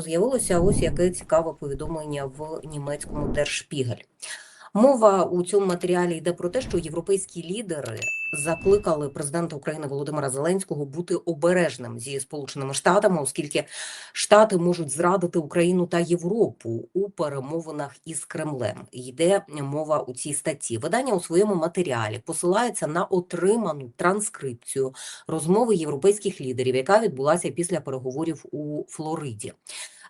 З'явилося ось яке цікаве повідомлення в німецькому Держшпігель. Мова у цьому матеріалі йде про те, що європейські лідери закликали президента України Володимира Зеленського бути обережним зі сполученими штатами, оскільки штати можуть зрадити Україну та Європу у перемовинах із Кремлем. Йде мова у цій статті. Видання у своєму матеріалі посилається на отриману транскрипцію розмови європейських лідерів, яка відбулася після переговорів у Флориді.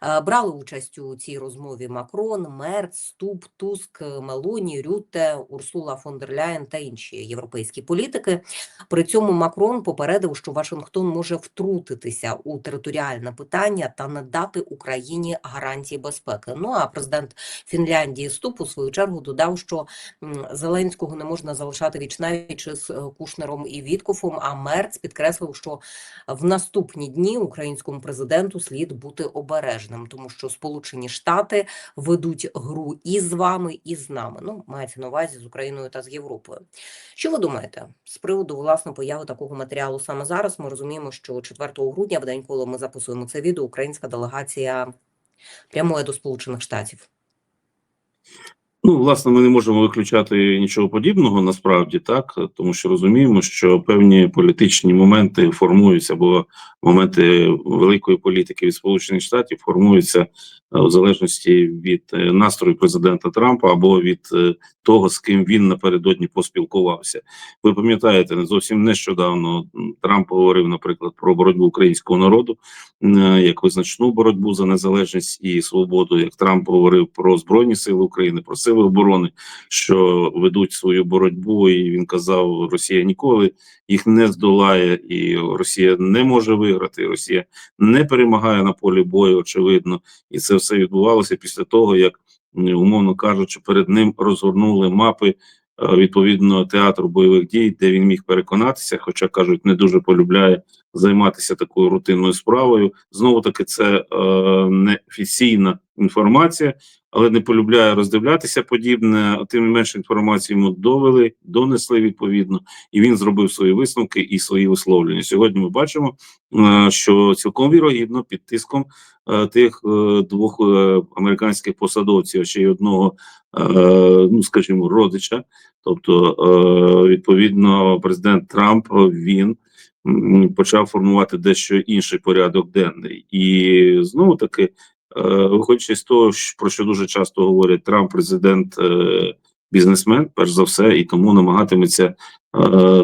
Е, Брали участь у цій розмові Макрон, Мерц, Ступ, Туск, Мелоні, Рютте, Урсула фон дер Ляєн та інші європейські політики. При цьому Макрон попередив, що Вашингтон може втрутитися у територіальне питання та надати Україні гарантії безпеки. Ну а президент Фінляндії Ступ у свою чергу додав, що Зеленського не можна залишати вічнавіч з е, Кушнером і Віткофом. А Мерц підкреслив, що в наступні дні українському президенту слід бути обережним, тому що Сполучені Штати ведуть гру і з вами, і з нами. Ну, мається на увазі з Україною та з Європою. Що ви думаєте з приводу власне появи такого матеріалу саме зараз? Ми розуміємо, що 4 грудня, в день, коли ми записуємо це відео, українська делегація прямує до Сполучених Штатів. Ну, власне, ми не можемо виключати нічого подібного насправді, так тому що розуміємо, що певні політичні моменти формуються, або моменти великої політики від Сполучених Штатів формуються е, в залежності від е, настрою президента Трампа або від е, того, з ким він напередодні поспілкувався. Ви пам'ятаєте, не зовсім нещодавно Трамп говорив, наприклад, про боротьбу українського народу як визначну боротьбу за незалежність і свободу. Як Трамп говорив про збройні сили України, про сили оборони, що ведуть свою боротьбу, і він казав, Росія ніколи їх не здолає, і Росія не може виграти. Росія не перемагає на полі бою, очевидно, і це все відбувалося після того, як умовно кажучи, перед ним розгорнули мапи. Відповідно, театру бойових дій, де він міг переконатися, хоча кажуть, не дуже полюбляє займатися такою рутинною справою. Знову таки, це е, неофіційна інформація, але не полюбляє роздивлятися подібне. Тим не менше інформацію йому довели, донесли відповідно, і він зробив свої висновки і свої висловлення. Сьогодні ми бачимо, е, що цілком вірогідно під тиском тих е, двох е, американських посадовців, ще й одного, е, ну скажімо, родича. Тобто, е, відповідно, президент Трамп він почав формувати дещо інший порядок денний, і знову таки, е, виходячи з того, про що дуже часто говорять Трамп, президент. Бізнесмен, перш за все, і тому намагатиметься е,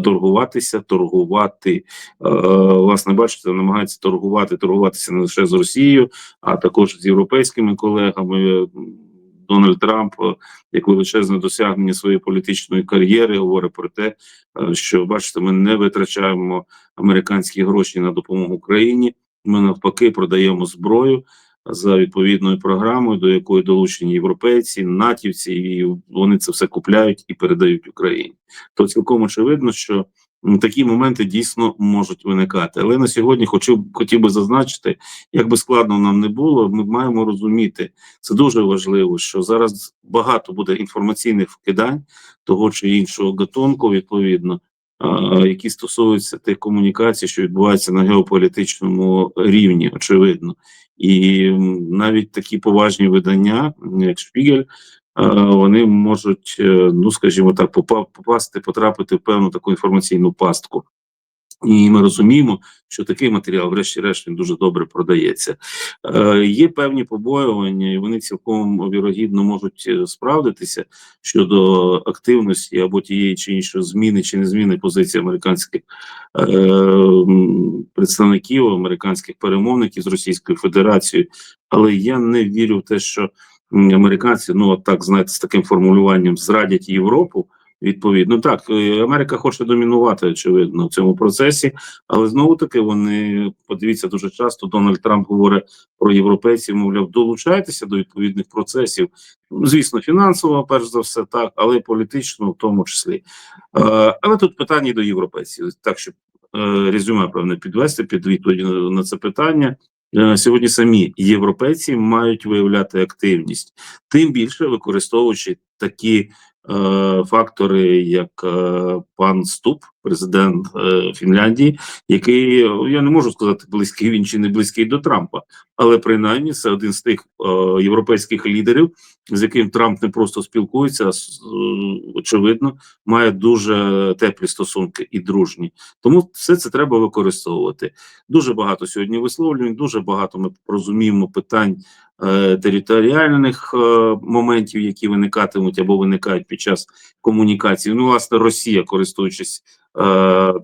торгуватися, торгувати. Е, власне, бачите, намагається торгувати, торгуватися не лише з Росією, а також з європейськими колегами. Дональд Трамп, е, як величезне досягнення своєї політичної кар'єри, говорить про те, е, що бачите, ми не витрачаємо американські гроші на допомогу Україні. Ми навпаки продаємо зброю за відповідною програмою, до якої долучені європейці, натівці, і вони це все купляють і передають Україні. То цілком очевидно, що такі моменти дійсно можуть виникати. Але на сьогодні хочу хотів би зазначити, як би складно нам не було, ми маємо розуміти це дуже важливо, що зараз багато буде інформаційних вкидань того чи іншого гатунку, відповідно, які стосуються тих комунікацій, що відбуваються на геополітичному рівні, очевидно, і навіть такі поважні видання, як Шпігель, вони можуть, е, ну скажімо так, попа- попасти, потрапити в певну таку інформаційну пастку. І ми розуміємо, що такий матеріал, врешті-решт, він дуже добре продається. Е, є певні побоювання, і вони цілком вірогідно можуть е, справдитися щодо активності або тієї чи іншої зміни чи не зміни позиції американських е, представників, американських перемовників з Російською Федерацією. Але я не вірю в те, що американці, ну от так знаєте, з таким формулюванням зрадять Європу. Відповідно, так е, Америка хоче домінувати очевидно в цьому процесі, але знову таки вони подивіться дуже часто. Дональд Трамп говорить про європейців, мовляв, долучайтеся до відповідних процесів. Ну, Звісно, фінансово, перш за все, так, але й політично, в тому числі. Е, але тут питання до європейців, так щоб е, резюме певне підвести під відповідь на, це питання. Сьогодні самі європейці мають виявляти активність, тим більше використовуючи такі фактори, як е, пан Ступ, президент е, Фінляндії, який я не можу сказати, близький він чи не близький до Трампа, але принаймні це один з тих е, європейських лідерів, з яким Трамп не просто спілкується, а е, очевидно, має дуже теплі стосунки і дружні. Тому все це треба використовувати. Дуже багато сьогодні висловлювань, дуже багато ми розуміємо питань територіальних моментів, які виникатимуть або виникають під час комунікації. Ну, власне, Росія, користуючись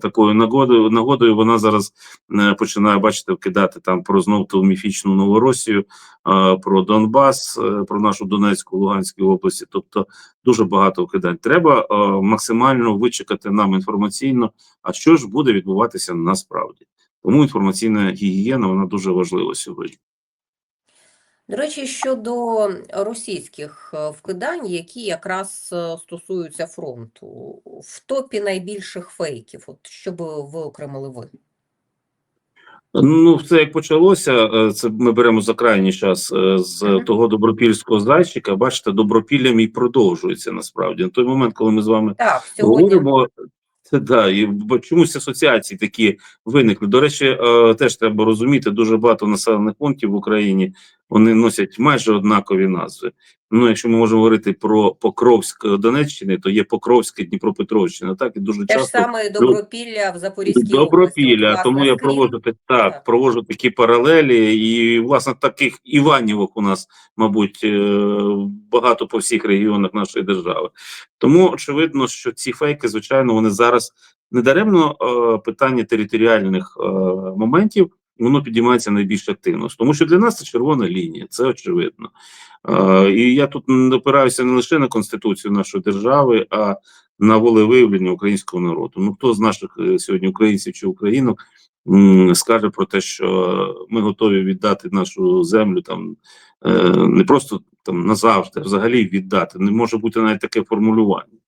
такою нагодою, нагодою, вона зараз е, починає бачите, вкидати там про знов ту міфічну Новоросію, е, про Донбас, е, про нашу Донецьку, Луганську області. Тобто дуже багато вкидань. Треба е, максимально вичекати нам інформаційно, а що ж буде відбуватися насправді. Тому інформаційна гігієна вона дуже важлива сьогодні. До речі, щодо російських е, вкидань, які якраз е, стосуються фронту, в топі найбільших фейків, от що би ви окремили ви? Ну, це як почалося. е, Це ми беремо за крайній час з Мгм. того добропільського зайчика. Бачите, добропіллям і продовжується насправді. На той момент, коли ми з вами Так, сьогодні говоримо. Це да, і чомусь асоціації такі виникли. До речі, е, теж треба розуміти, дуже багато населених пунктів в Україні вони носять майже однакові назви. Ну, якщо ми можемо говорити про Покровськ е, Донеччини, то є Покровська Дніпропетровщина. Так і дуже те ж саме Добропілля в Запорізькій. Добропілля, От, тому я проводжу так, Так. проводжу такі паралелі, і власне таких Іванівок у нас, мабуть, е, багато по всіх регіонах нашої держави. Тому очевидно, що ці фейки, звичайно, вони зараз недаремно е, питання територіальних моментів. Воно підіймається найбільш активно, тому що для нас це червона лінія, це очевидно. Е, і я тут опираюся не лише на конституцію нашої держави, а на волевиявлення українського народу. Ну хто з наших е, сьогодні українців чи українок м, скаже про те, що ми готові віддати нашу землю там е, не просто там назавжди, взагалі віддати. Не може бути навіть таке формулювання.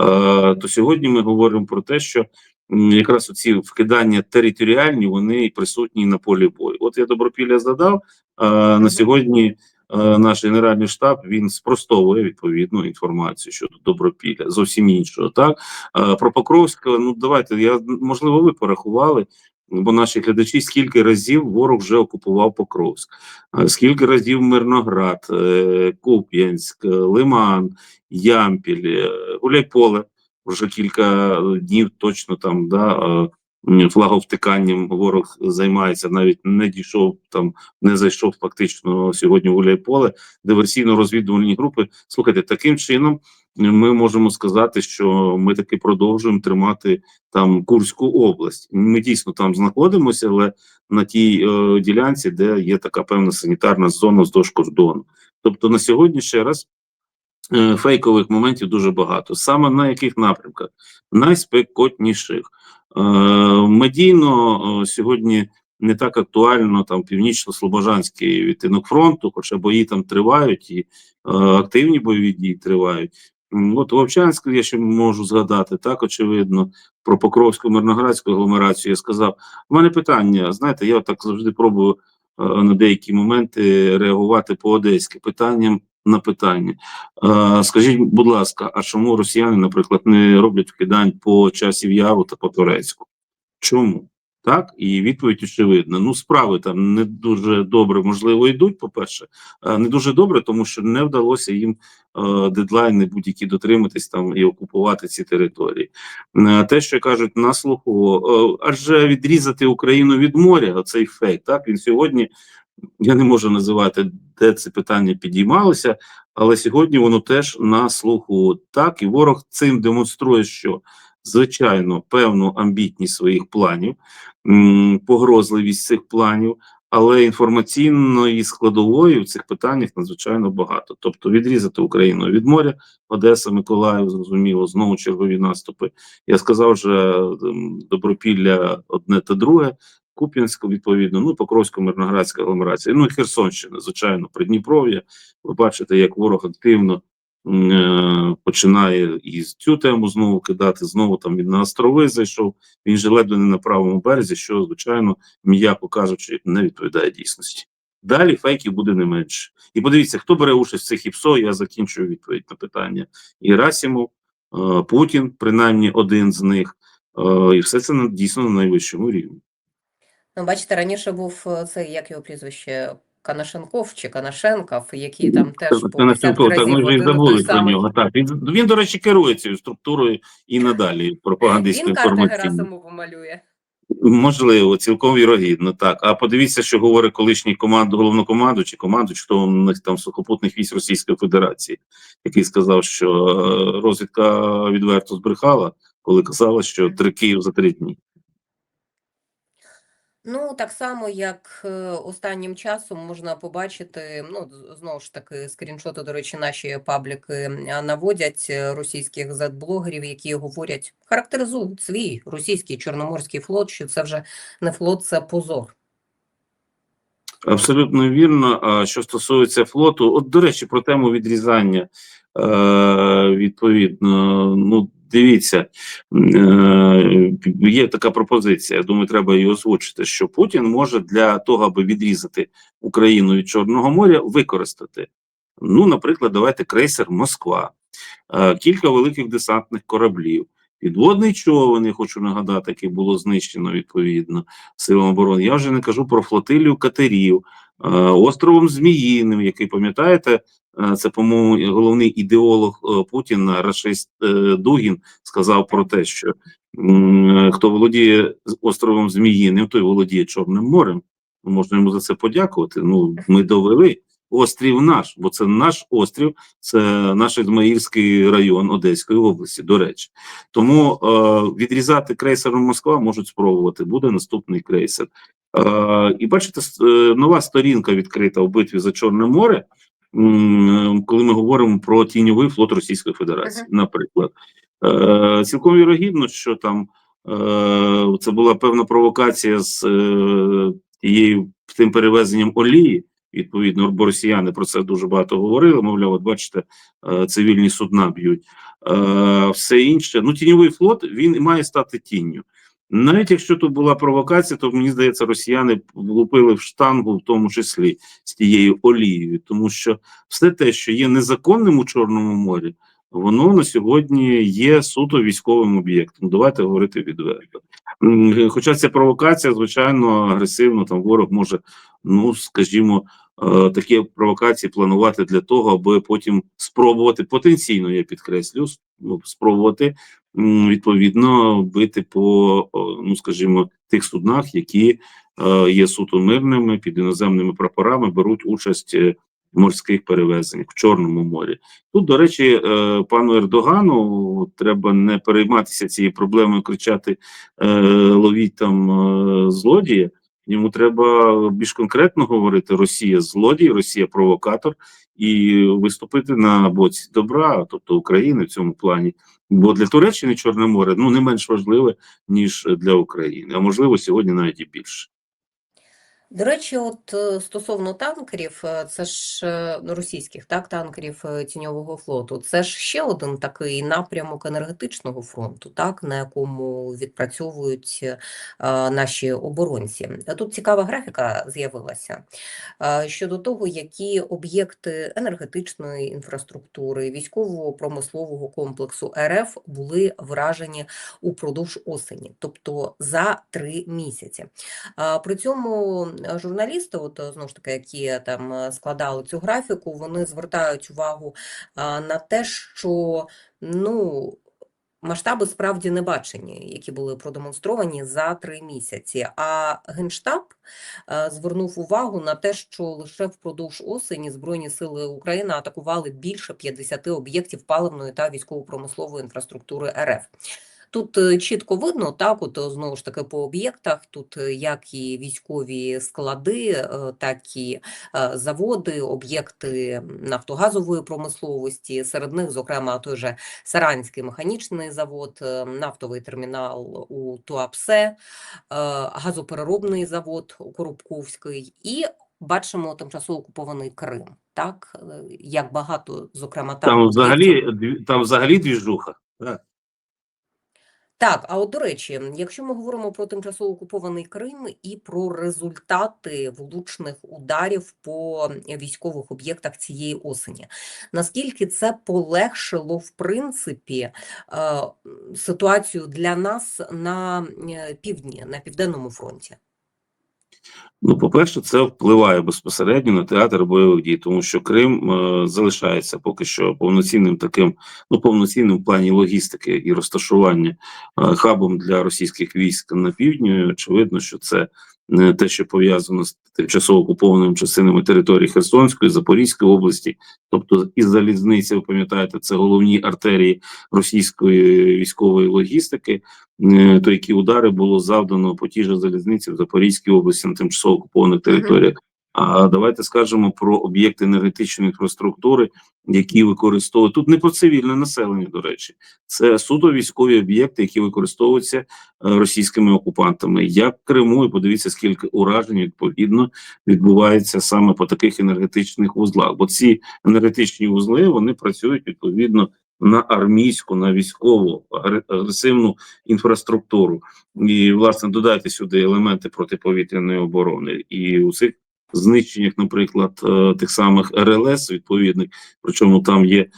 Е, то сьогодні ми говоримо про те, що якраз оці вкидання територіальні вони присутні на полі бою. От я добропілля задав е, на сьогодні. Наш генеральний штаб він спростовує відповідну інформацію щодо добропілля, зовсім іншого. Так про Покровська, ну давайте я можливо, ви порахували, бо наші глядачі, скільки разів ворог вже окупував Покровськ, скільки разів Мирноград, е, Куп'янськ, е, Лиман, Ямпіль, е, Гуляйполе вже кілька днів точно там да, е, флаговтиканням ворог займається, навіть не дійшов там, не зайшов фактично сьогодні в Гуляйполе, диверсійно-розвідувальні групи. Слухайте, таким чином ми можемо сказати, що ми таки продовжуємо тримати там Курську область. Ми дійсно там знаходимося, але на тій е, ділянці, де є така певна санітарна зона вздовж кордону. Тобто на сьогодні ще раз е, фейкових моментів дуже багато. Саме на яких напрямках? Найспекотніших. Е, медійно е, сьогодні не так актуально там північно-слобожанський відтинок фронту, хоча бої там тривають і е, активні бойові дії тривають. От Вовчанськ я ще можу згадати, так очевидно, про Покровську мирноградську агломерацію я сказав. У мене питання, знаєте, я так завжди пробую е, на деякі моменти реагувати по-одеськи питанням на питання. Е, скажіть, будь ласка, а чому росіяни, наприклад, не роблять вкидань по часів яру та по Турецьку? Чому? Так, і відповідь очевидна. Ну, справи там не дуже добре, можливо, йдуть. По-перше, Е, не дуже добре, тому що не вдалося їм е, дедлайни будь-які дотриматись там і окупувати ці території. Те, що кажуть на слуху, адже відрізати Україну від моря, оцей фейк, так він сьогодні. Я не можу називати, де це питання підіймалося, але сьогодні воно теж на слуху так, і ворог цим демонструє, що звичайно певну амбітність своїх планів, погрозливість цих планів, але інформаційної складової в цих питаннях надзвичайно багато. Тобто відрізати Україну від моря, Одеса, Миколаїв, зрозуміло, знову чергові наступи. Я сказав вже Добропілля одне та друге. Куп'янську, відповідно, ну Покровсько-Мирноградська агломерація, ну і Херсонщина, звичайно, Придніпров'я. Ви бачите, як ворог активно е, починає і цю тему знову кидати. Знову там він на острови зайшов. Він же ледве не на правому березі, що звичайно, м'яко кажучи, не відповідає дійсності. Далі фейків буде не менше. І подивіться, хто бере участь в цих ІПСО. Я закінчую відповідь на питання. Герасимов, е, Путін, принаймні один з них. Е, і все це дійсно на найвищому рівні. Ну, бачите, раніше був е, цей, як його прізвище, Канашенков чи Канашенков, який там теж по Канашенко, 50 так, ми вже й і забули про нього. Так, він, він, до речі, керує цією структурою і надалі пропагандистсько Він карти. Герасимову малює. Можливо, цілком вірогідно, так. А подивіться, що говорить колишній команд, головнокомандуючий, командуючий, хто у них там сухопутних військ Російської Федерації, який сказав, що е, розвідка відверто збрехала, коли казала, що три Київ за три дні. Ну, так само, як е, останнім часом можна побачити, ну, знову ж таки, скріншоти, до речі, наші пабліки наводять е, російських зет-блогерів, які говорять, характеризують свій російський Чорноморський флот, що це вже не флот, це позор. Абсолютно вірно. А що стосується флоту, от до речі, про тему відрізання. Е, відповідно, ну дивіться, е, є така пропозиція. Я думаю, треба її озвучити. Що Путін може для того, аби відрізати Україну від Чорного моря, використати. Ну, наприклад, давайте крейсер Москва, е, кілька великих десантних кораблів, підводний човен, я хочу нагадати, який було знищено відповідно силам оборони. Я вже не кажу про флотилію катерів, островом Зміїним, який пам'ятаєте, е, це, по-моєму, головний ідеолог е, Путіна Рашист е, Дугін сказав про те, що хто володіє островом Зміїним, той володіє Чорним морем. Можна йому за це подякувати. Ну, ми довели. Острів наш, бо це наш острів, це наш Ізмаїльський район Одеської області, до речі. Тому е, відрізати крейсером Москва можуть спробувати. Буде наступний крейсер. Е, і бачите, е, нова сторінка відкрита в битві за Чорне море, коли ми говоримо про тіньовий флот Російської Федерації, наприклад. Е, цілком вірогідно, що там е, це була певна провокація з е, тією тим перевезенням олії. Відповідно, бо росіяни про це дуже багато говорили. Мовляв, от бачите, цивільні судна б'ють. Все інше. Ну, тіньовий флот він має стати тінню. Навіть якщо тут була провокація, то мені здається, росіяни влупили в штангу, в тому числі з тією олією, тому що все те, що є незаконним у Чорному морі, воно на сьогодні є суто військовим об'єктом. Давайте говорити відверто. Хоча ця провокація, звичайно, агресивно там ворог може, ну скажімо, такі провокації планувати для того, аби потім спробувати потенційно, я підкреслю, ну, спробувати відповідно бити по, ну скажімо, тих суднах, які е, є суто мирними під іноземними прапорами, беруть участь е, морських перевезеннях в Чорному морі. Тут, до речі, е, пану Ердогану треба не перейматися цією проблемою, кричати е, ловіть там е, злодія. Йому треба більш конкретно говорити: Росія злодій, Росія провокатор, і виступити на боці добра, тобто України в цьому плані. Бо для Туреччини Чорне море ну не менш важливе ніж для України, а можливо сьогодні навіть і більше. До речі, от е, стосовно танкерів, е, це ж е, ну, російських так, танкерів тіньового флоту, це ж ще один такий напрямок енергетичного фронту, так, на якому відпрацьовують наші оборонці. Тут цікава графіка з'явилася щодо того, які об'єкти енергетичної інфраструктури, військово-промислового комплексу РФ були вражені упродовж осені, тобто за три місяці. При цьому журналісти, от е, знову ж таки, які там е, складали цю графіку, вони звертають увагу на те, що ну. Масштаби справді не бачені, які були продемонстровані за три місяці. А Генштаб е, звернув увагу на те, що лише впродовж осені Збройні сили України атакували більше 50 об'єктів паливної та військово-промислової інфраструктури РФ. Тут е, чітко видно, так, от е, знову ж таки по об'єктах, тут е, як і військові склади, е, так і заводи, об'єкти нафтогазової промисловості. Серед них, зокрема, той же Саранський механічний завод, нафтовий термінал у Туапсе, газопереробний завод у Коробковський і бачимо тимчасово окупований Крим. Так, як багато, зокрема, там Там взагалі там взагалі двіжуха. Так. Так, а от до речі, якщо ми говоримо про тимчасово окупований Крим і про результати влучних ударів по військових об'єктах цієї осені, наскільки це полегшило в принципі е, ситуацію для нас на е, півдні, на південному фронті? Ну, по-перше, це впливає безпосередньо на театр бойових дій, тому що Крим е, залишається поки що повноцінним таким, ну повноцінним в плані логістики і розташування е, хабом для російських військ на півдні. Очевидно, що це те, що пов'язано з тимчасово окупованими частинами території Херсонської, Запорізької області, тобто і залізниця, ви пам'ятаєте, це головні артерії російської військової логістики. Е, То які удари було завдано по тій же залізниці в Запорізькій області на тимчасово окупованих територіях. А давайте скажемо про об'єкти енергетичної інфраструктури, які використовують тут не про цивільне населення, до речі, це суто військові об'єкти, які використовуються е, російськими окупантами. Як Криму, і подивіться, скільки уражень відповідно відбувається саме по таких енергетичних вузлах. Бо ці енергетичні вузли вони працюють відповідно на армійську, на військову агресивну інфраструктуру. І власне додайте сюди елементи протиповітряної оборони і у цих знищеннях, наприклад, е, тих самих РЛС відповідних, причому там є е,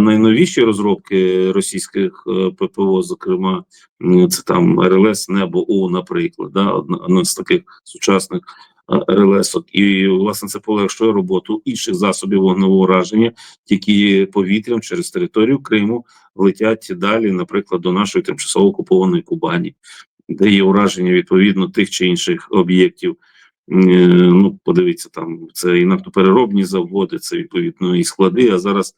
найновіші розробки російських е, ППО, зокрема, це там РЛС Небо О, наприклад, да, одна, з таких сучасних РЛС-ок. І власне це полегшує роботу інших засобів вогневого ураження, які повітрям через територію Криму летять далі, наприклад, до нашої тимчасово окупованої Кубані, де є ураження відповідно тих чи інших об'єктів. Е, Ну, подивіться, там це і нафтопереробні заводи, це відповідно і склади. А зараз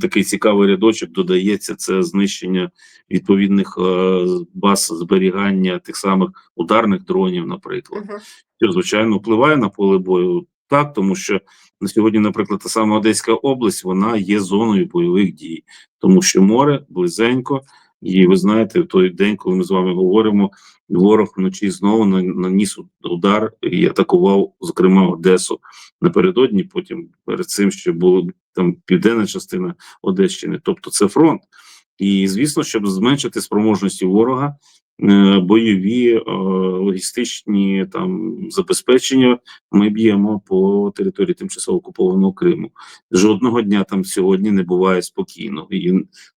такий цікавий рядочок додається: це знищення відповідних е, баз зберігання тих самих ударних дронів, наприклад Мгм. що звичайно впливає на поле бою. Так, тому що на сьогодні, наприклад, та сама Одеська область вона є зоною бойових дій, тому що море близенько, і ви знаєте, в той день, коли ми з вами говоримо, ворог вночі знову на- наніс удар і атакував, зокрема, Одесу напередодні. Потім перед цим ще була там південна частина Одещини, тобто це фронт. І звісно, щоб зменшити спроможності ворога, е, бойові е, логістичні там забезпечення ми б'ємо по території тимчасово окупованого Криму. Жодного дня там сьогодні не буває спокійно. І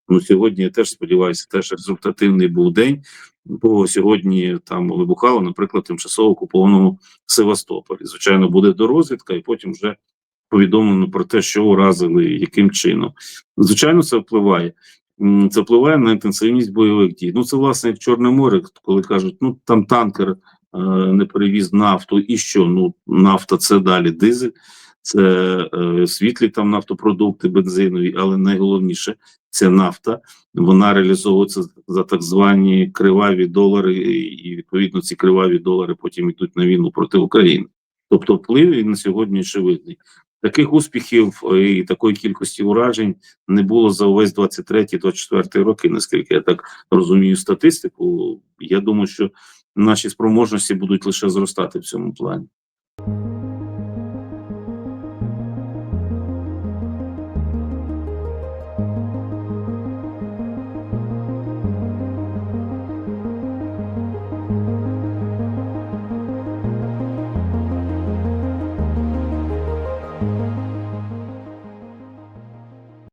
ну сьогодні я теж сподіваюся, теж результативний був день. Бо сьогодні там вибухало, наприклад, тимчасово окупованому Севастополі. Звичайно, буде дорозвідка, і потім вже повідомлено про те, що уразили, яким чином. Звичайно, це впливає. Це впливає на інтенсивність бойових дій. Ну це власне як Чорне море, коли кажуть, ну там танкер е, не перевіз нафту, і що? Ну нафта це далі дизель, це е, світлі там нафтопродукти, бензинові, але найголовніше це нафта. Вона реалізовується за так звані криваві долари, і відповідно ці криваві долари потім йдуть на війну проти України. Тобто вплив на сьогодні очевидний. Таких успіхів е, і такої кількості уражень не було за увесь 23-24 роки, наскільки я так розумію статистику. Я думаю, що наші спроможності будуть лише зростати в цьому плані.